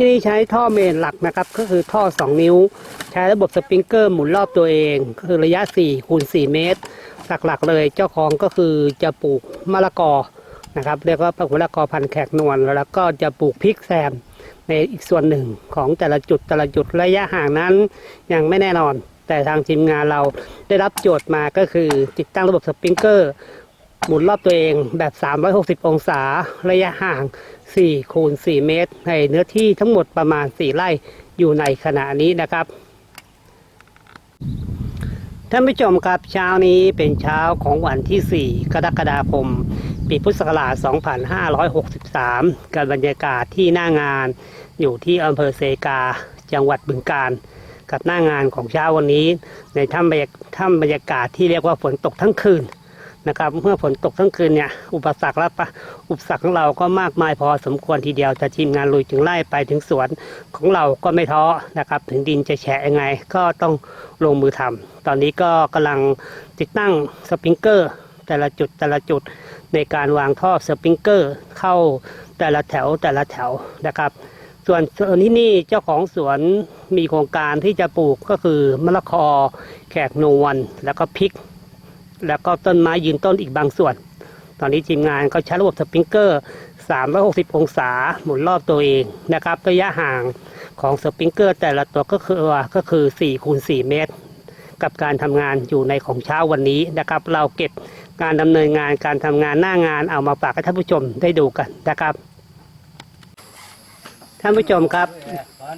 ที่นี่ใช้ท่อเมนหลักนะครับ ก็คือท่อ 2 นิ้ว ใช้ระบบสปริงเกอร์หมุนรอบตัวเองก็คือระยะ4คูณ4เมตร หลักๆเลยเจ้าของก็คือจะปลูกมะละกอนะครับเรียกว่าปลูกมะละกอพันแขกนวลแล้วก็จะปลูกพริกแซมในอีกส่วนหนึ่งของแต่ละจุดแต่ละจุดระยะห่างนั้นยังไม่แน่นอน แต่ทางทีมงานเราได้รับโจทย์มาก็คือติดตั้งระบบสปริงเกอร์ หมุนรอบตัวเองแบบ 360 องศา ระยะห่าง 4 คูณ 4 เมตร ในเนื้อที่ทั้งหมดประมาณ 4 ไร่อยู่ในขณะนี้นะครับ ท่านผู้ชมครับเช้านี้เป็นเช้าของวันที่ 4 กรกฎาคม ปีพุทธศักราช 2563 กับบรรยากาศที่หน้างานอยู่ที่อำเภอเซกา จังหวัดบึงกาฬกับหน้างานของเช้าวันนี้ ในถ้ำบรรยากถ้ำบรรยากาศที่เรียกว่าฝนตกทั้งคืน นะครับเมื่อฝนตกทั้งคืนเนี่ยอุปสรรคและปะอุปสรรคของเราก็มากมายพอสมควรทีเดียวแต่ทีมงานลุยถึงไล่ไปถึงสวนของเราก็ไม่ท้อนะครับ ถึงดินจะแฉะยังไงก็ต้องลงมือทำตอนนี้ก็กำลังติดตั้งสปริงเกอร์ แต่ละจุดแต่ละจุดในการวางท่อสปริงเกอร์ เข้าแต่ละแถวแต่ละแถวนะครับ ส่วนส่วนที่นี่เจ้าของสวนมีโครงการที่จะปลูกก็คือมะละกอแขกนวลแล้วก็พริก แล้วก็ต้นไม้ยืนต้นอีกบางส่วน ตอนนี้ทีมงานก็ใช้ระบบสปริงเกอร์ 360 องศาหมุนรอบตัวเองนะครับ ระยะห่างของสปริงเกอร์ แต่ละตัวก็คือก็คือ4คูณ4เมตร กับการทำงานอยู่ในของเช้าวันนี้นะครับ เราเก็บการดำเนินงานการทำงานหน้างานเอามาฝากให้ท่านผู้ชมได้ดูกันนะครับท่านผู้ชมครับ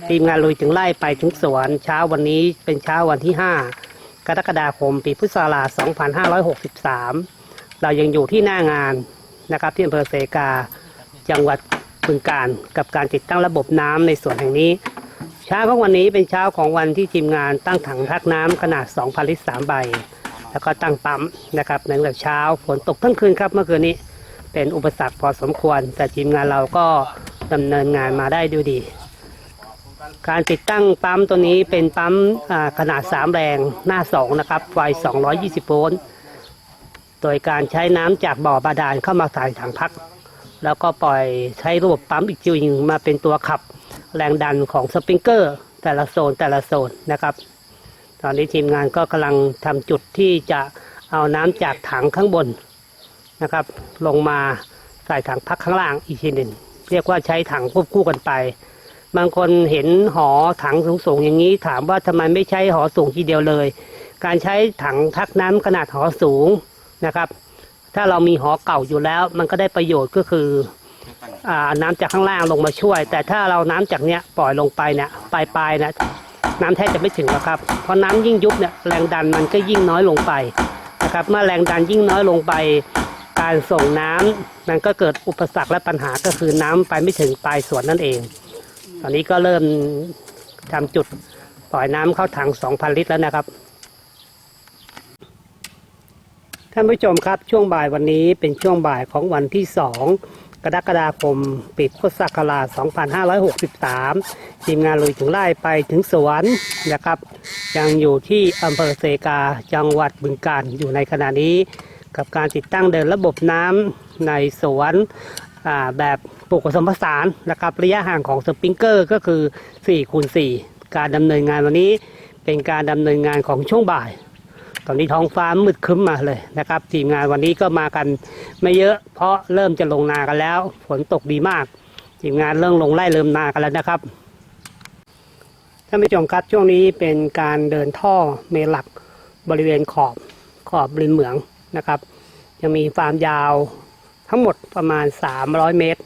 ทีมงานลุยถึงไล่ไปถึงสวนเช้าวันนี้เป็นเช้าวันที่ 5 กรกฎาคม ปีพุทธศักราช 2563 เรายังอยู่ที่หน้างานนะครับที่อำเภอเซกา จังหวัดบึงกาฬกับการติดตั้งระบบน้ำในส่วนแห่งนี้ เช้าของวันนี้เป็นเช้าของวันที่ทีมงานตั้งถังพักน้ำขนาด 2,000 ลิตร 3 ใบ แล้วก็ตั้งปั๊มนะครับหลังจากเช้าฝนตกทั้งคืนครับเมื่อคืนนี้เป็นอุปสรรคพอสมควร แต่ทีมงานเราก็ดำเนินงานมาได้ด้วยดี การติดตั้งปั๊มตัวนี้เป็นปั๊มอ่าขนาด 3 แรงหน้า 2 นะครับ ไฟ 220 โวลต์ โดยการใช้น้ำจากบ่อบาดาลเข้ามาใส่ถังพัก แล้วก็ปล่อยใช้ระบบปั๊มอีกจุดหนึ่งมาเป็นตัวขับแรงดันของสปริงเกอร์ แต่ละโซนแต่ละโซนนะครับ ตอนนี้ทีมงานก็กำลังทำจุดที่จะเอาน้ำจากถังข้างบนนะครับ ลงมาใส่ถังพักข้างล่างอีกทีหนึ่งเรียกว่าใช้ถังควบคู่กันไป บางคนเห็นหอถังสูงๆอย่างนี้ ถามว่าทำไมไม่ใช้หอสูงทีเดียวเลย การใช้ถังทักน้ำขนาดหอสูงนะครับ ถ้าเรามีหอเก่าอยู่แล้ว มันก็ได้ประโยชน์ก็คืออ่าน้ำจากข้างล่างลงมาช่วย แต่ถ้าเราน้ำจากเนี้ยปล่อยลงไปเนี่ยปลายปลายนะน้ำแทบจะไม่ถึงแล้วครับเพราะน้ำยิ่งยุบเนี่ยแรงดันมันก็ยิ่งน้อยลงไปนะครับเมื่อแรงดันยิ่งน้อยลงไป การส่งน้ำมันก็เกิดอุปสรรคและปัญหาก็คือน้ำไปไม่ถึงปลายสวนนั่นเอง ตอนนี้ก็เริ่มทำจุดปล่อยน้ำเข้าถัง 2,000 ลิตรแล้วนะครับ ท่านผู้ชมครับช่วงบ่ายวันนี้เป็นช่วงบ่ายของวันที่ 2 กรกฎาคมปีพุทธศักราช 2563 ทีมงานลุยถึงไล่ไปถึงสวนนะครับ ยังอยู่ที่อำเภอเซกาจังหวัดบึงกาฬอยู่ในขณะนี้ กับการติดตั้งเดินระบบน้ำในสวนแบบ ปลูกผสมผสานนะครับระยะห่างของสปริงเกอร์ก็คือ4คูณ4การดำเนินงานวันนี้เป็นการดำเนินงานของช่วงบ่าย ตอนนี้ท้องฟ้ามืดครึ้มมาเลยนะครับทีมงานวันนี้ก็มากันไม่เยอะ เพราะเริ่มจะลงนากันแล้ว ฝนตกดีมาก ทีมงานเริ่มลงไล่เริ่มนากันแล้วนะครับท่านผู้ชมครับช่วงนี้เป็นการเดินท่อเมลักบริเวณขอบขอบริมเหมืองนะครับจะมีความยาวทั้งหมดประมาณ 300 เมตร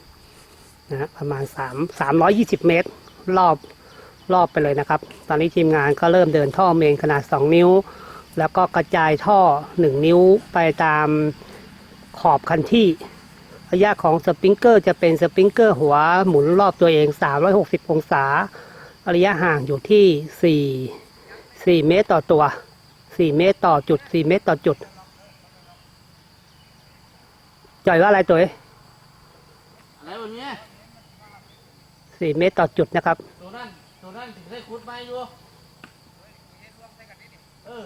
นะฮะประมาณ3 320 เมตร รอบรอบไปเลยนะครับ ตอนนี้ทีมงานก็เริ่มเดินท่อเมนขนาด 2 นิ้ว แล้วก็กระจายท่อ 1 นิ้วไปตามขอบคันที่ ระยะของสปริงเกอร์จะเป็นสปริงเกอร์หัวหมุนรอบตัวเอง 360 องศา ระยะห่างอยู่ที่ 4 4 เมตรต่อตัว 4 เมตรต่อจุด 4 เมตรต่อจุด จ่อยว่าอะไรตัวเอ้อะไรแบบเนี้ สี่เมตรต่อจุดนะครับ ตัวนั้นตัวนั้นถึงได้ขุดมาอยู่เออ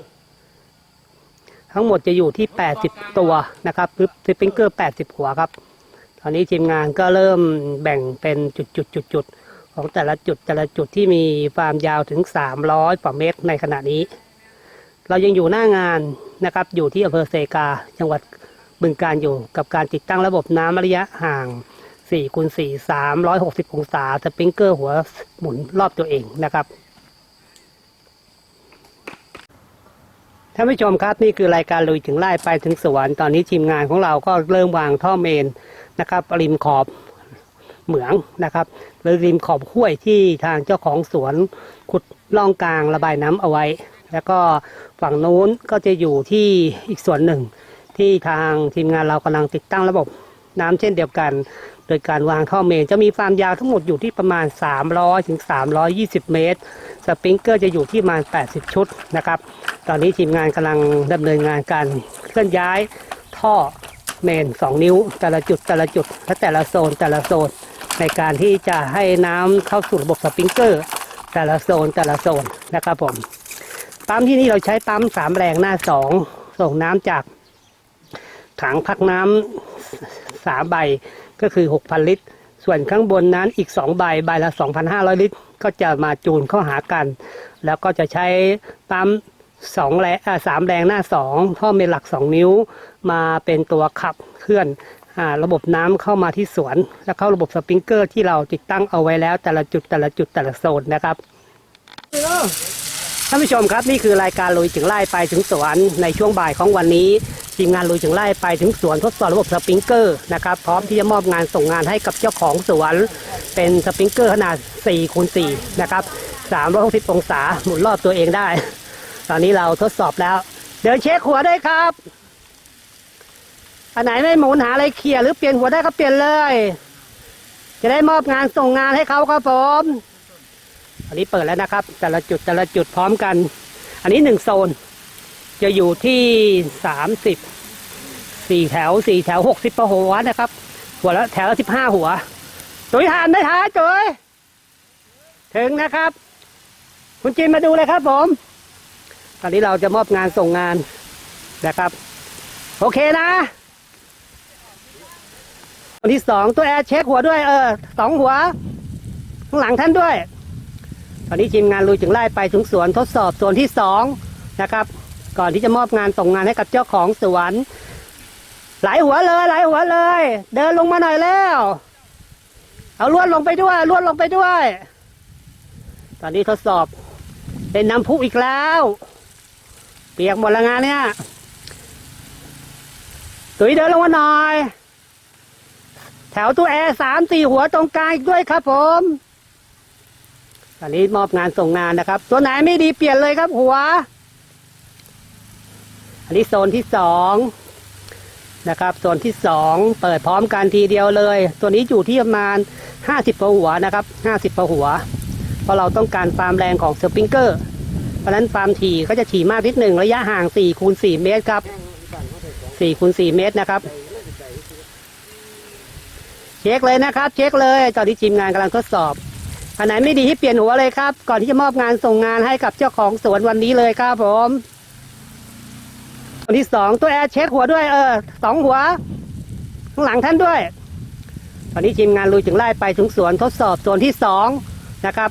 ทั้งหมดจะอยู่ที่ 80 ตัวนะครับปึ๊บสปริงเกอร์ 80 หัวครับ ตอนนี้ทีมงานก็เริ่มแบ่งเป็นจุดจุดจุดจุดของแต่ละจุดแต่ละจุดที่มีความยาวถึง 300กว่าเมตรในขณะนี้ เรายังอยู่หน้างานนะครับ อยู่ที่อำเภอเซกา จังหวัดบึงการอยู่กับการติดตั้งระบบน้ำระยะห่าง 4คูณ4 360องศาสปริงเกอร์หัวหมุนรอบตัวเองนะครับท่านผู้ชมครับนี่คือรายการลุยถึงไร่ไปถึงสวนตอนนี้ทีมงานของเราก็เริ่มวางท่อเมนนะครับริมขอบเหมืองนะครับหรือริมขอบห้วยที่ทางเจ้าของสวนขุดล่องกลางระบายน้ำเอาไว้ แล้วก็ฝั่งนู้นก็จะอยู่ที่อีกส่วนหนึ่ง ที่ทางทีมงานเรากำลังติดตั้งระบบน้ำเช่นเดียวกัน โดยการวางท่อเมนจะมีความยาวทั้งหมดอยู่ที่ประมาณ 300ถึง320 เมตร สปริงเกอร์จะอยู่ที่ประมาณ 80 ชุดนะครับ ตอนนี้ทีมงานกำลังดำเนินงานการเคลื่อนย้ายท่อเมน 2 นิ้ว แต่ละจุดแต่ละจุดและแต่ละโซนแต่ละโซน ในการที่จะให้น้ำเข้าสู่ระบบสปริงเกอร์ แต่ละโซนแต่ละโซนนะครับผมปั๊มที่นี่เราใช้ปั๊มสามแรงหน้าสองส่งน้ำจาก ถังพักน้ำสามใบก็คือ 6,000 ลิตร ส่วนข้างบนนั้นอีก 2 ใบ ใบละ 2,500 ลิตร ก็จะมาจูนเข้าหากัน แล้วก็จะใช้ปั๊มสองแรงสามแรงหน้าสองท่อเมนหลัก 2 นิ้ว มาเป็นตัวขับเคลื่อนอ่าระบบน้ำเข้ามาที่สวน แล้วเข้าระบบสปริงเกอร์ที่เราติดตั้งเอาไว้แล้ว แต่ละจุดแต่ละจุดแต่ละโซนนะครับท่านผู้ชมครับนี่คือรายการลุยถึงไร่ไปถึงสวนในช่วงบ่ายของวันนี้ ทีมงานลุยถึงไร่ไปถึงสวนทดสอบระบบสปริงเกอร์นะครับพร้อมที่จะมอบงานส่งงานให้กับเจ้าของสวน เป็นสปริงเกอร์ขนาด4คูณ4นะครับ360องศาหมุนรอบตัวเองได้ ตอนนี้เราทดสอบแล้ว เดินเช็คหัวได้ครับอันไหนไม่หมุนหาอะไรเคลียร์หรือเปลี่ยนหัวได้ก็เปลี่ยนเลย จะได้มอบงานส่งงานให้เขาครับผมอันนี้เปิดแล้วนะครับ แต่ละจุดแต่ละจุดพร้อมกัน อันนี้หนึ่งโซน จะอยู่ที่สามสิบสี่แถวสี่แถวหกสิบหัวนะครับ หัวละแถวละสิบห้าหัวจุยทานได้ท้ายจุยถึงนะครับ คุณจินมาดูเลยครับ ผม ตอนนี้เราจะมอบงานส่งงานนะครับ โอเคนะตัวที่สองตัวแอร์เช็คหัวด้วยเออสองหัว ข้างหลังท่านด้วย ตอนนี้ทีมงานลุยถึงไล่ไปถึงสวนทดสอบส่วนที่สองนะครับ ก่อนที่จะมอบงานส่งงานให้กับเจ้าของสวนหลายหัวเลยหลายหัวเลย เดินลงมาหน่อยแล้ว เอาลวดลงไปด้วยลวดลงไปด้วย ตอนนี้ทดสอบเป็นน้ำพุอีกแล้ว เปียกหมดแล้วงานเนี่ยตุ๋ยเดินลงมาหน่อย แถวตู้แอร์สามสี่หัวตรงกลางอีกด้วยครับผม ตอนนี้มอบงานส่งงานนะครับ ตัวไหนไม่ดีเปลี่ยนเลยครับหัว อันนี้โซนที่สองนะครับโซนที่สองเปิดพร้อมกันทีเดียวเลย ตัวนี้อยู่ที่ประมาณห้าสิบหัวนะครับห้าสิบหัว เพราะเราต้องการความแรงของสปริงเกอร์ เพราะนั้นความถี่ก็จะถี่มากนิดหนึ่งระยะห่างสี่คูณสี่เมตรครับสี่คูณสี่เมตรนะครับเช็คเลยนะครับ เช็คเลยตอนที่ทีมงานกำลังทดสอบอันไหนไม่ดีให้เปลี่ยนหัวเลยครับ ก่อนที่จะมอบงานส่งงานให้กับเจ้าของสวนวันนี้เลยครับผม คนที่สองตัวแอร์เช็คหัวด้วยเออสองหัว ข้างหลังท่านด้วย ตอนนี้ทีมงานลุยถึงไล่ไปถึงสวนทดสอบส่วนที่สองนะครับ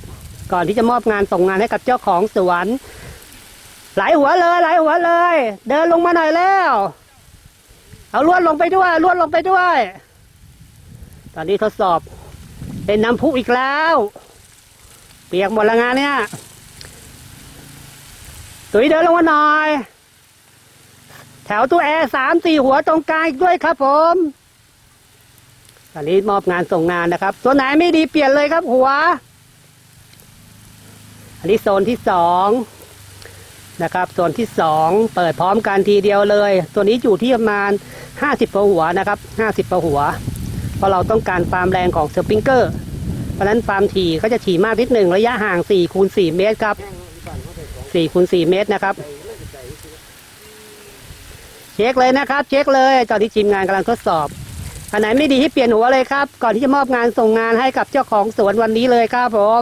ก่อนที่จะมอบงานส่งงานให้กับเจ้าของสวนหลายหัวเลยหลายหัวเลย เดินลงมาหน่อยแล้ว เอาลวดลงไปด้วยลวดลงไปด้วย ตอนนี้ทดสอบเป็นน้ำพุอีกแล้ว เปียกหมดแล้วงานเนี่ย ตุ๋ยเดินลงมาหน่อย แถวตู้แอร์สามสี่หัวตรงกลางอีกด้วยครับผมตอนนี้มอบงานส่งงานนะครับ ตัวไหนไม่ดีเปลี่ยนเลยครับหัว อันนี้โซนที่สองนะครับโซนที่สองเปิดพร้อมกันทีเดียวเลย ตัวนี้อยู่ที่ประมาณห้าสิบกว่าหัวนะครับห้าสิบกว่าหัว เพราะเราต้องการความแรงของสปริงเกอร์ เพราะฉะนั้นความถี่ก็จะถี่มากนิดหนึ่งระยะห่าง4คูณ4เมตรครับ4คูณ4เมตรนะครับ เช็คเลยนะครับ เช็คเลยตอนที่ทีมงานกำลังทดสอบอันไหนไม่ดีให้เปลี่ยนหัวเลยครับ ก่อนที่จะมอบงานส่งงานให้กับเจ้าของสวนวันนี้เลยครับผม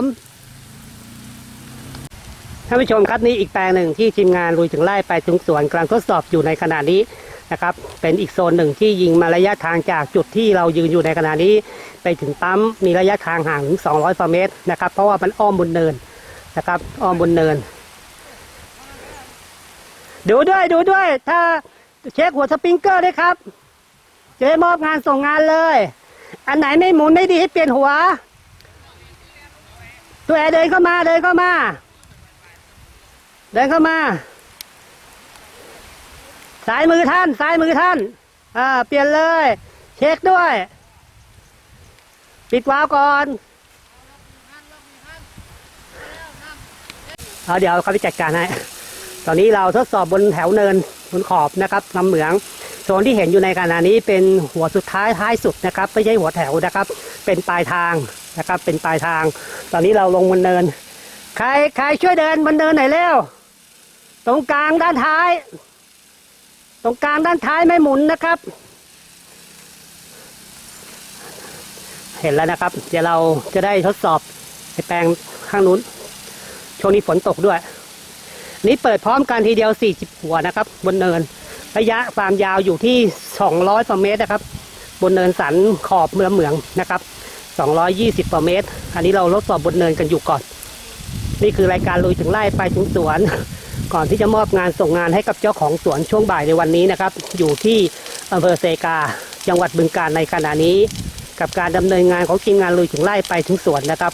ท่านผู้ชมครับนี่อีกแปลงหนึ่งที่ทีมงานลุยถึงไล่ไปถึงสวนกำลังทดสอบอยู่ในขณะนี้นะครับ เป็นอีกโซนหนึ่งที่ยิงมาระยะทางจากจุดที่เรายืนอยู่ในขณะนี้ ไปถึงปั๊มมีระยะทางห่างถึง 200กว่าเมตรนะครับ เพราะว่ามันอ้อมบนเนินนะครับ อ้อมบนเนิน ดูด้วยดูด้วย ถ้า เช็คหัวสปริงเกอร์ด้วยครับจะได้มอบงานส่งงานเลย อันไหนไม่หมุนไม่ดีให้เปลี่ยนหัว ตัวแอร์เดินเข้ามาเดินเข้ามา เดินเข้ามา สายมือท่านสายมือท่าน อ่า เปลี่ยนเลย เช็คด้วย ปิดวาล์วก่อนเอาเดี๋ยวเขาไปจัดการให้ ตอนนี้เราทดสอบบนแถวเนิน บนขอบนะครับลำเหมืองโซนที่เห็นอยู่ในขณะนี้เป็นหัวสุดท้ายท้ายสุดนะครับไม่ใช่หัวแถวนะครับ เป็นปลายทางนะครับ เป็นปลายทาง ตอนนี้เราลงบนเนิน ใครใครช่วยเดินบนเนินหน่อยเร็วตรงกลางด้านท้าย ตรงกลางด้านท้ายไม่หมุนนะครับ เห็นแล้วนะครับ เดี๋ยวเราจะได้ทดสอบไอ้แปลงข้างนู้นช่วงนี้ฝนตกด้วย นี่เปิดพร้อมกันทีเดียว 40 หัวนะครับ บนเนิน ระยะความยาวอยู่ที่ 200กว่าเมตรนะครับ บนเนินสันขอบเมืองเหมืองนะครับ 220กว่าเมตร อันนี้เราทดสอบบนเนินกันอยู่ก่อน นี่คือรายการลุยถึงไร่ไปถึงสวน ก่อนที่จะมอบงานส่งงานให้กับเจ้าของสวนช่วงบ่ายในวันนี้นะครับ อยู่ที่อำเภอเซกา จังหวัดบึงกาฬในขณะนี้ กับการดำเนินงานของทีมงานลุยถึงไร่ไปถึงสวนนะครับ